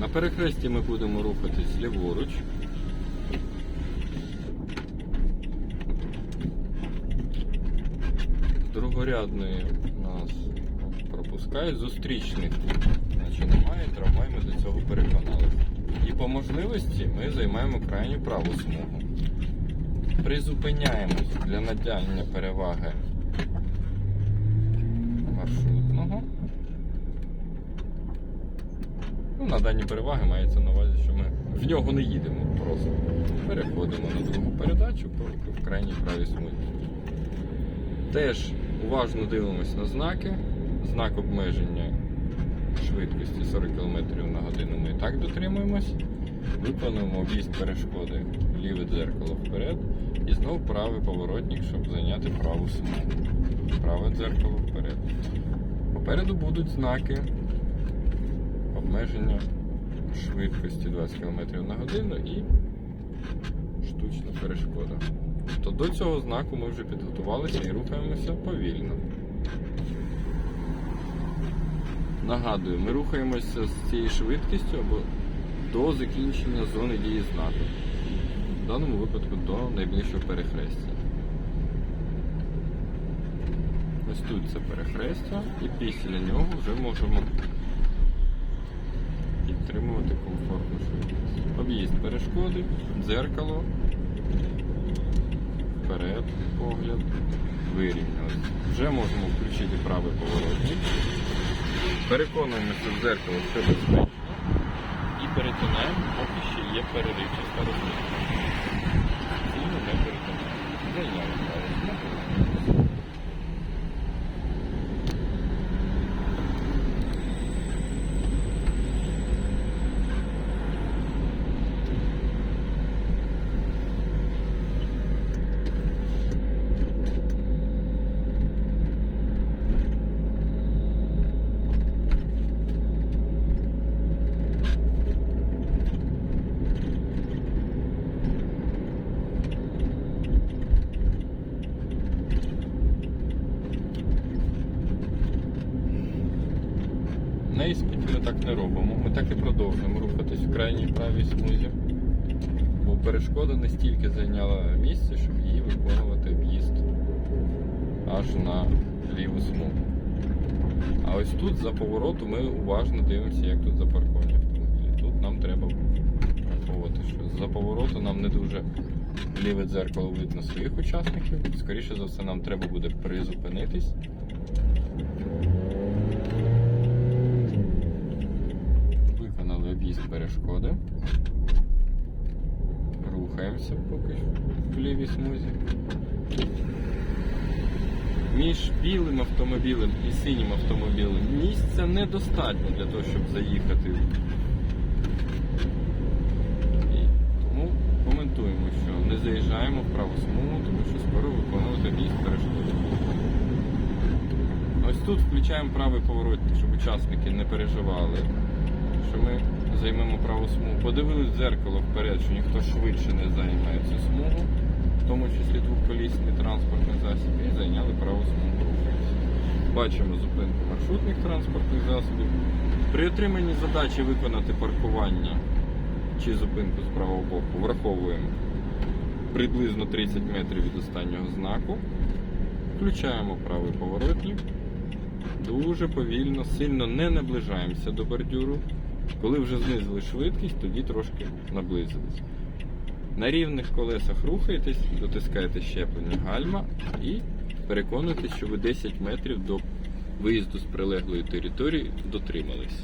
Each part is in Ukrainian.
На перехресті ми будемо рухатись ліворуч. Другорядної нас пропускають зустрічних. Значить немає, трамвай ми до цього переконалися. І по можливості ми займаємо крайню праву смугу. Призупиняємось для надання переваги маршрутного. Ну, на дані переваги мається на увазі, що ми в нього не їдемо просто. Переходимо на другу передачу в крайній правій смузі. Теж уважно дивимося на знаки. Знак обмеження швидкості 40 км на годину ми і так дотримуємось. Виконуємо об'їзд перешкоди ліве дзеркало вперед і знову правий поворотник, щоб зайняти праву смугу. Праве дзеркало вперед. Попереду будуть знаки обмеження швидкості 20 км на годину і штучна перешкода. То до цього знаку ми вже підготувалися і рухаємося повільно. Нагадую, ми рухаємося з цією швидкістю або до закінчення зони дії знаку. В даному випадку до найближчого перехрестя. Ось тут це перехрестя, і після нього вже можемо підтримувати комфортну швидкість. Об'їзд перешкоди, дзеркало, вперед, погляд, вирівнялись. Вже можемо включити правий поворотник. Переконуємося в дзеркало, що безпечно. І перетинаємо, поки ще є переривчаста розмітка. І ми не перетинаємо. Зайняли праву смугу. На ми так не робимо. Ми так і продовжуємо рухатись в крайній правій смузі. Бо перешкода не стільки зайняла місце, щоб її виконувати в'їзд аж на ліву смугу. А ось тут за повороту ми уважно дивимося, як тут запарковані автомобілі. Тут нам треба враховувати, що за повороту нам не дуже ліве дзеркало видно своїх учасників. Скоріше за все, нам треба буде призупинитись. Виконали об'їзд перешкоди. Рухаємося поки в лівій смузі. Між білим автомобілем і синім автомобілем місця недостатньо для того, щоб заїхати. І тому коментуємо, що не заїжджаємо в праву смугу, тому що скоро виконувати об'їзд перешкоди. Ось тут включаємо правий поворотник, щоб учасники не переживали, що ми займемо праву смугу. Подивились дзеркало вперед, що ніхто швидше не займає цю смугу, в тому числі двохколісний транспортний засіб, і зайняли праву смугу. Бачимо зупинку маршрутних транспортних засобів. При отриманні задачі виконати паркування чи зупинку з правого боку враховуємо приблизно 30 метрів від останнього знаку. Включаємо правий поворотник. Дуже повільно, сильно не наближаємося до бордюру. Коли вже знизили швидкість, тоді трошки наблизились. На рівних колесах рухаєтесь, дотискаєте щеплення гальма і переконуєтесь, що ви 10 метрів до виїзду з прилеглої території дотримались.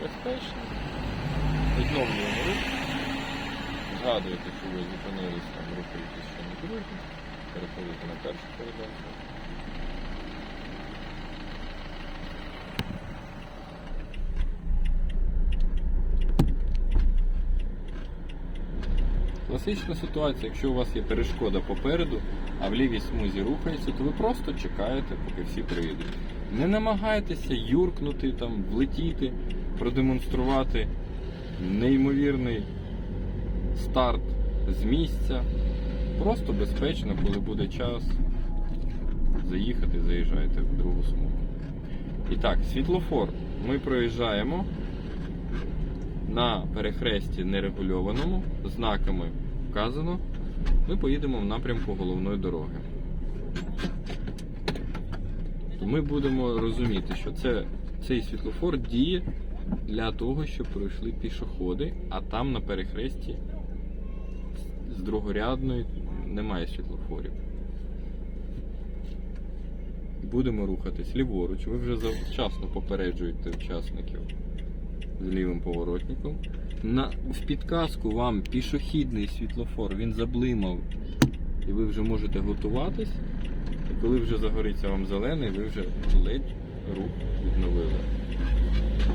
Безпечно. Відновлюємо рух. Згадуєте, що ви зупинились там, рухаєтесь ще на другу, переходите на першу передачу. Класична ситуація, якщо у вас є перешкода попереду, а в лівій смузі рухається, то ви просто чекаєте, поки всі приїдуть. Не намагайтеся юркнути, там, влетіти, продемонструвати неймовірний старт з місця. Просто безпечно, коли буде час заїхати, заїжджайте в другу смугу. І так, світлофор Ми проїжджаємо на перехресті нерегульованому, знаками вказано, ми поїдемо в напрямку головної дороги. То ми будемо розуміти, що це, цей світлофор діє для того, щоб пройшли пішоходи, а там на перехресті з другорядної немає світлофорів. Будемо рухатись ліворуч. Ви вже завчасно попереджуєте учасників з лівим поворотником. На, в підказку вам пішохідний світлофор, він заблимав, і ви вже можете готуватись. І коли вже загориться вам зелений, ви вже ледь рух відновили.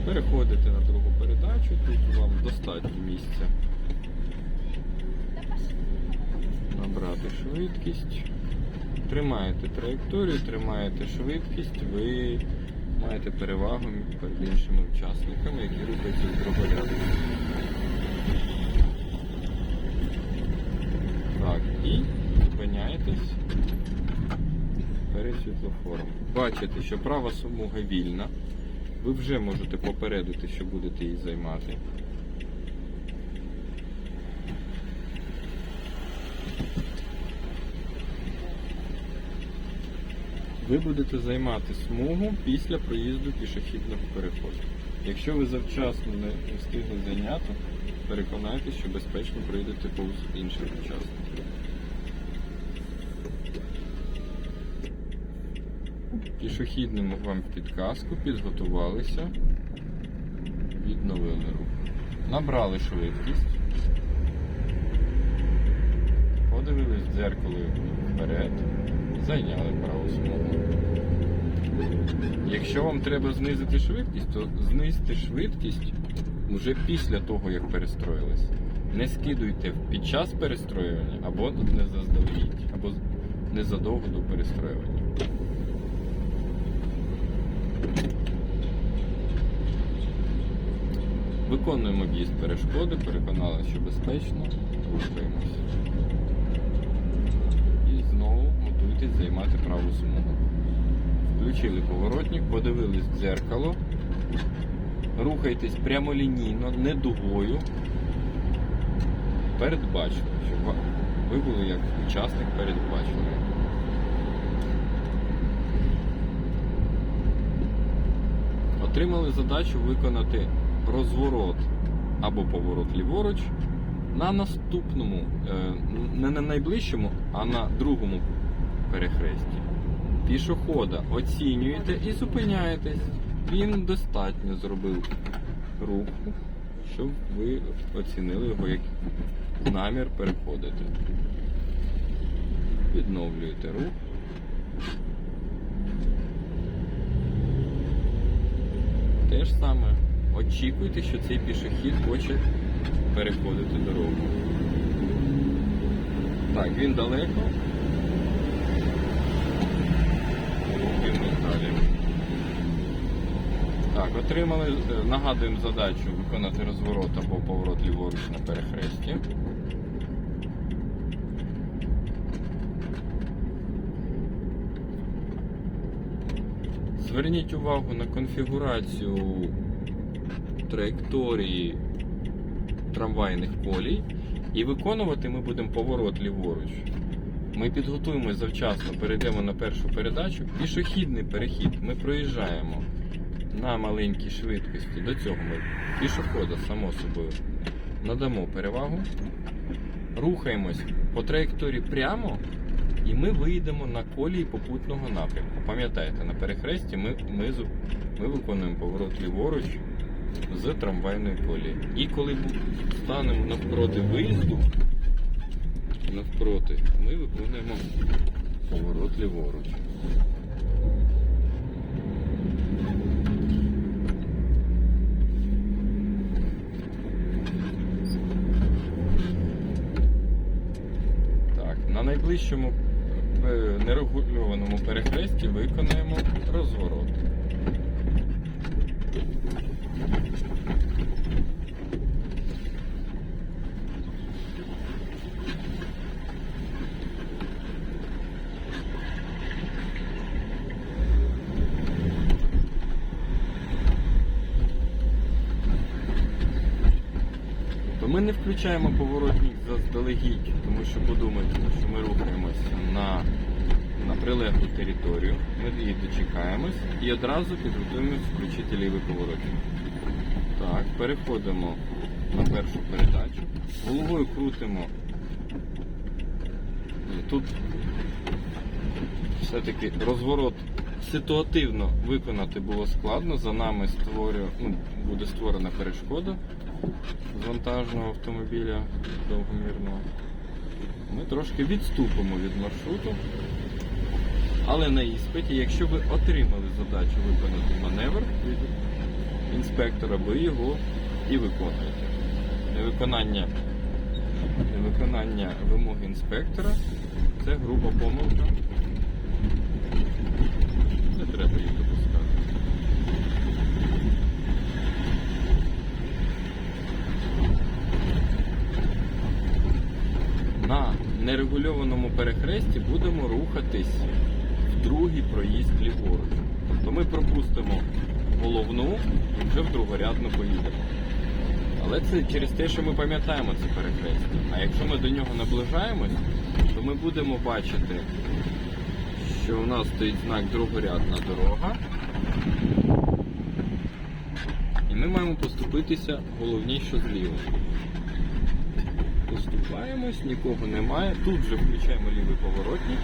Переходите на другу передачу, тут вам достатньо місця набрати швидкість. Тримаєте траєкторію, тримаєте швидкість, ви маєте перевагу перед іншими учасниками, які рухаються з другоряду. Так, і зупиняєтесь перед світлофором. Бачите, що права смуга вільна. Ви вже можете попередити, що будете її займати. Ви будете займати смугу після проїзду пішохідного переходу. Якщо ви завчасно не встигли зайняти, переконайтеся, що безпечно пройдете повз інших учасників. Пішохідному вам підказку, підготувалися, відновили рух. Набрали швидкість. Подивились в дзеркало вперед, зайняли праву смугу. Якщо вам треба знизити швидкість, то знизьте швидкість вже після того, як перестроїлись. Не скидуйте під час перестроювання або не заздалегідь, або незадовго до перестроювання. Виконуємо об'їзд перешкоди, переконали, що безпечно, рухаємось. І знову займати праву смугу. Включили поворотник, подивились в дзеркало. Рухайтесь прямолінійно, не дугою. Передбачили, щоб ви були як учасник передбачений. Отримали задачу виконати розворот або поворот ліворуч на наступному, е, не на найближчому, а на другому перехресті. Пішохода оцінюєте і зупиняєтесь. Він достатньо зробив руху, щоб ви оцінили його як намір переходити. Відновлюєте рух. Те ж саме. Очікуйте, що цей пішохід хоче переходити дорогу. Так, він далеко. Рухаємось далі. Так, отримали, е, нагадуємо задачу виконати розворот або поворот ліворуч на перехресті. Зверніть увагу на конфігурацію траєкторії трамвайних колій і виконувати ми будемо поворот ліворуч. Ми підготуємося завчасно, перейдемо на першу передачу. Пішохідний перехід ми проїжджаємо на маленькій швидкості. До цього ми пішохода, само собою, надамо перевагу. Рухаємось по траєкторії прямо, і ми вийдемо на колії попутного напрямку. Пам'ятаєте, на перехресті ми, ми, ми виконуємо поворот ліворуч з трамвайної колії. І коли станемо навпроти виїзду, навпроти, ми виконуємо поворот ліворуч. Так, на найближчому е, нерегульованому перехресті виконаємо розворот. Ми не включаємо поворотник заздалегідь, тому що подумайте, що ми рухаємося на, на прилеглу територію. Ми її дочекаємось і одразу підготуємось включити лівий поворотник. Так, переходимо на першу передачу. Головою крутимо. Тут все-таки розворот ситуативно виконати було складно. За нами створює, ну, буде створена перешкода з вантажного автомобіля довгомірного. Ми трошки відступимо від маршруту. Але на іспиті, якщо ви отримали задачу виконати маневр від інспектора, ви його і виконуєте. Невиконання, невиконання вимоги інспектора це груба помилка. Не треба їх допускати. На нерегульованому перехресті будемо рухатись в другий проїзд ліворуч. Тобто ми пропустимо головну і вже в другорядну поїдемо. Але це через те, що ми пам'ятаємо це перехрестя. А якщо ми до нього наближаємось, то ми будемо бачити, що у нас стоїть знак другорядна дорога. І ми маємо поступитися головній, що зліва. Поступаємось, нікого немає. Тут же включаємо лівий поворотник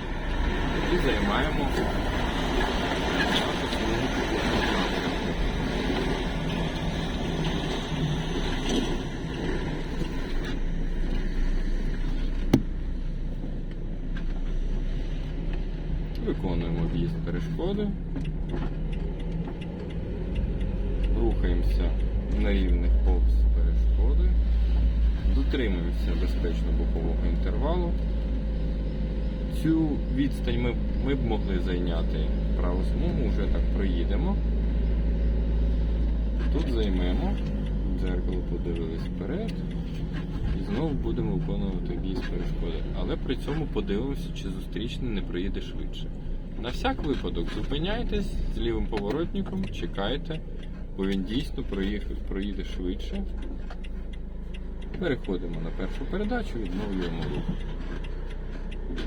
і займаємо. Виконуємо в'їзд перешкоди. Рухаємося на рівних повз перешкоди. Дотримуємося безпечно бокового інтервалу. Цю відстань ми, ми б могли зайняти праву смугу, вже так проїдемо. Тут займемо, дзеркало подивились вперед. І знову будемо виконувати в'їзд перешкоди. Але при цьому подивимося, чи зустрічний не проїде швидше. На всяк випадок зупиняйтесь з лівим поворотником, чекайте, бо він дійсно проїде швидше. Переходимо на першу передачу, відновлюємо руку.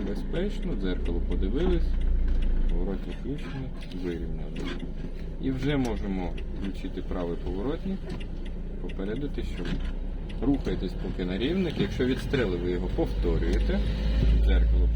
Безпечно, дзеркало подивились, поворотні включено, вирівняли. І вже можемо включити правий поворотник, попередити, що рухаєтесь поки на рівник. Якщо відстрели, ви його повторюєте, дзеркало